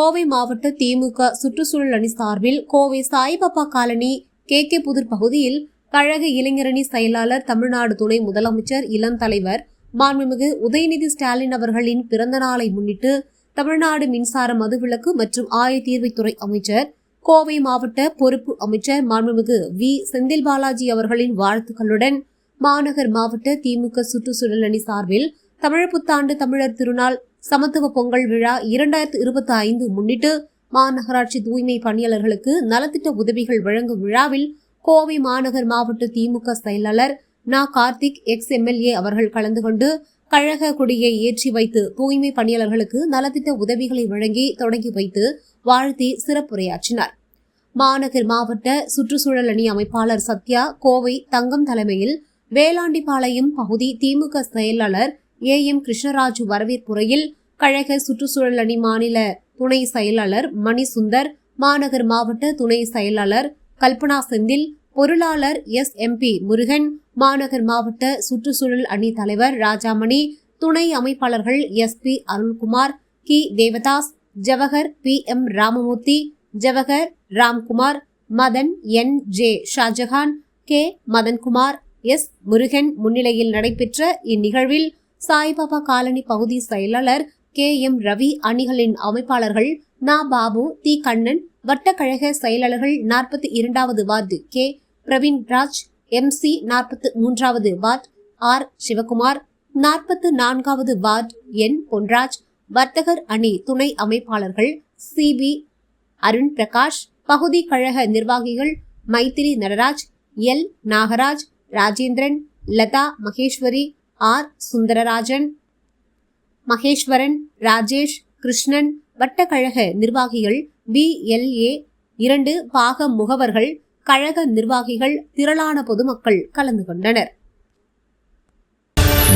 கோவை மாவட்ட திமுக சுற்றுச்சூழல் அணி சார்பில் Kovai Saibaba colony K K Pudur பகுதியில் கழக இளைஞரணி செயலாளர் தமிழ்நாடு துணை முதலமைச்சர் இளம் தலைவர் மாண்புமிகு உதயநிதி ஸ்டாலின் அவர்களின் பிறந்த நாளை முன்னிட்டு தமிழ்நாடு மின்சார மதுவிலக்கு மற்றும் ஆயத்தீர்வைத்துறை அமைச்சர் கோவை மாவட்ட பொறுப்பு அமைச்சர் மாண்புமிகு வி. செந்தில் பாலாஜி அவர்களின் வாழ்த்துக்களுடன் மாநகர் மாவட்ட திமுக சுற்றுச்சூழல் அணி சார்பில் தமிழ் புத்தாண்டு தமிழர் திருநாள் சமத்துவ பொங்கல் விழா இரண்டாயிரத்து இருபத்தி ஐந்து முன்னிட்டு மாநகராட்சி தூய்மை பணியாளர்களுக்கு நலத்திட்ட உதவிகள் வழங்கும் விழாவில் கோவை மாநகர் மாவட்ட திமுக செயலாளர் நா. கார்த்திக் எக்ஸ் எம்எல்ஏ அவர்கள் கலந்து கொண்டு கழக கொடியை ஏற்றி வைத்து தூய்மை பணியாளர்களுக்கு நலத்திட்ட உதவிகளை வழங்கி தொடங்கி வைத்து வாழ்த்தி சிறப்புரையாற்றினார். மாநகர் மாவட்ட சுற்றுச்சூழல் அணி அமைப்பாளர் சத்யா கோவை தங்கம் தலைமையில் வேளாண்டிபாளையம் பகுதி திமுக செயலாளர் ஏ. எம். கிருஷ்ணராஜு வரவேற்புரையில் கழக சுற்றுச்சூழல் அணி மாநில துணை செயலாளர் மணி சுந்தர் மாநகர் மாவட்ட துணை செயலாளர் கல்பனா செந்தில் பொருளாளர் எஸ். எம்பி முருகன் மாநகர் மாவட்ட சுற்றுச்சூழல் அணி தலைவர் ராஜாமணி துணை அமைப்பாளர்கள் எஸ். பி. அருள்குமார் கி. Devadas Jawahar P. M. Ramamurthy Jawahar Ramkumar Madan N. J. Shahjahan K. Madankumar S. Murugan முன்னிலையில் நடைபெற்ற இந்நிகழ்வில் சாய்பாபா காலனி பகுதி செயலாளர் கே எம் ரவி அணிகளின் அமைப்பாளர்கள் நா பாபு தி கண்ணன் வட்டக்கழக செயலாளர்கள் நாற்பத்தி இரண்டாவது ward K Praveen Raj M C நாற்பத்து மூன்றாவது வார்டு ஆர் சிவகுமார் நாற்பத்து நான்காவது வார்டு என் பொன்ராஜ் வர்த்தகர் அணி துணை அமைப்பாளர்கள் சி பி அருண் பிரகாஷ் பகுதி கழக நிர்வாகிகள் மைத்திரி நடராஜ் எல் நாகராஜ் ராஜேந்திரன் லதா மகேஸ்வரி ஆர். சுந்தரராஜன் மகேஸ்வரன் ராஜேஷ் கிருஷ்ணன் வட்டக்கழக நிர்வாகிகள் பி. எல். ஏ. இரண்டு பாக முகவர்கள் கழக நிர்வாகிகள் திரளான பொதுமக்கள் கலந்து கொண்டனர்.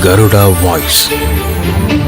கருடா வாய்ஸ்.